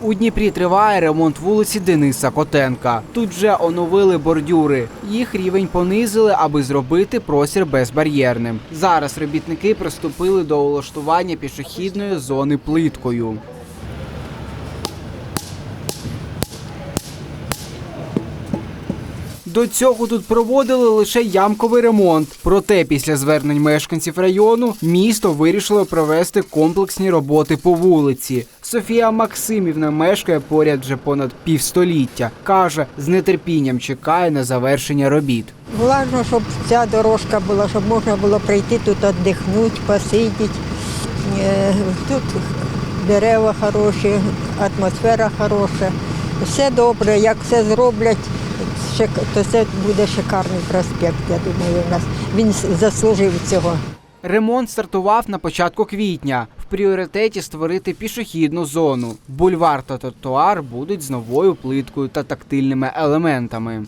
У Дніпрі триває ремонт вулиці Дениса Котенка. Тут вже оновили бордюри. Їх рівень понизили, аби зробити простір безбар'єрним. Зараз робітники приступили до улаштування пішохідної зони плиткою. До цього тут проводили лише ямковий ремонт. Проте після звернень мешканців району місто вирішило провести комплексні роботи по вулиці. Софія Максимівна мешкає поряд вже понад півстоліття. каже, з нетерпінням чекає на завершення робіт. Влажно, щоб ця дорожка була, щоб можна було прийти тут віддихнути, посидіти. Е, Тут дерева хороші, атмосфера хороша. Все добре, як все зроблять, шик- то це буде шикарний проспект, я думаю, у нас. Він заслужив цього. Ремонт стартував на початку квітня. В пріоритеті створити пішохідну зону. Бульвар та тротуар будуть з новою плиткою та тактильними елементами.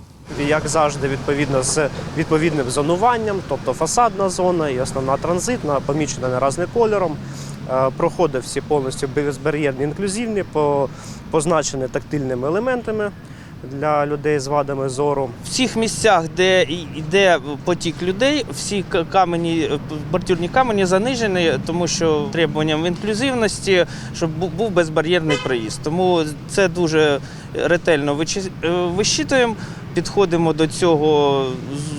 Як завжди, відповідно з відповідним зонуванням, тобто фасадна зона і основна транзитна, помічена не разним кольором. Е, Проходи всі повністю безбар'єрні, інклюзивні, по- позначені тактильними елементами для людей з вадами зору. В всіх місцях, де йде потік людей, всі камені, е, бордюрні камені занижені, тому що требуванням інклюзивності, щоб був безбар'єрний проїзд. Тому це дуже ретельно вичи- е, вищитуємо, підходимо до цього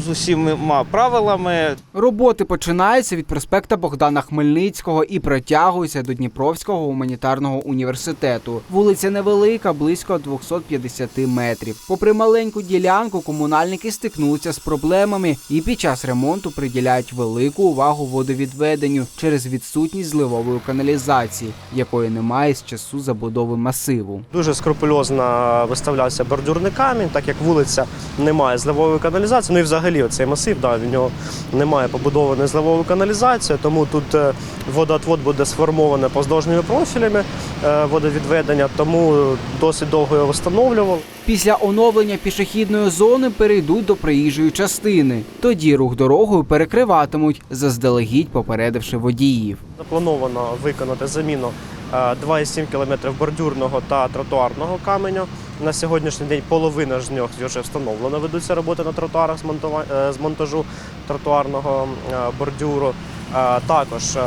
з- усіма правилами. Роботи починаються від проспекта Богдана Хмельницького і протягуються до Дніпровського гуманітарного університету. Вулиця невелика, близько 250 метрів. Попри маленьку ділянку, комунальники стикнуться з проблемами і під час ремонту приділяють велику увагу водовідведенню через відсутність зливової каналізації, якої немає з часу забудови масиву. Дуже скрупульозно виставлявся бордюрний камінь, так як вулиця не має зливової каналізації. Ну і взагалі цей масив, да, в нього немає побудованої зливової каналізації, тому тут е, водоотвод буде сформований поздовжніми профілями е, водовідведення, тому досить довго його встановлював. Після оновлення пішохідної зони перейдуть до проїжджої частини. Тоді рух дорогою перекриватимуть, заздалегідь попередивши водіїв. Заплановано виконати заміну 2,7 км бордюрного та тротуарного каменю. На сьогоднішній день половина з нього вже встановлено. Ведуться роботи на тротуарах з, е, монтажу тротуарного е, бордюру. Е, Також е,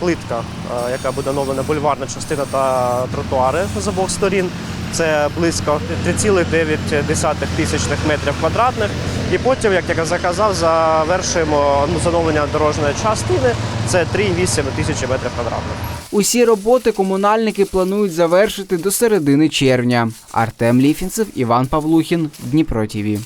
плитка, е, яка буде оновлена бульварна частина та тротуари з обох сторін. Це близько 3,9 тисячних метрів квадратних. І потім, як я заказав, завершуємо ну, зоновлення дорожньої частини. Це 3,8 тисячі метрів квадратних. Усі роботи комунальники планують завершити до середини червня. Артем Ліфінцев, Іван Павлухін, Дніпро ТІВІ.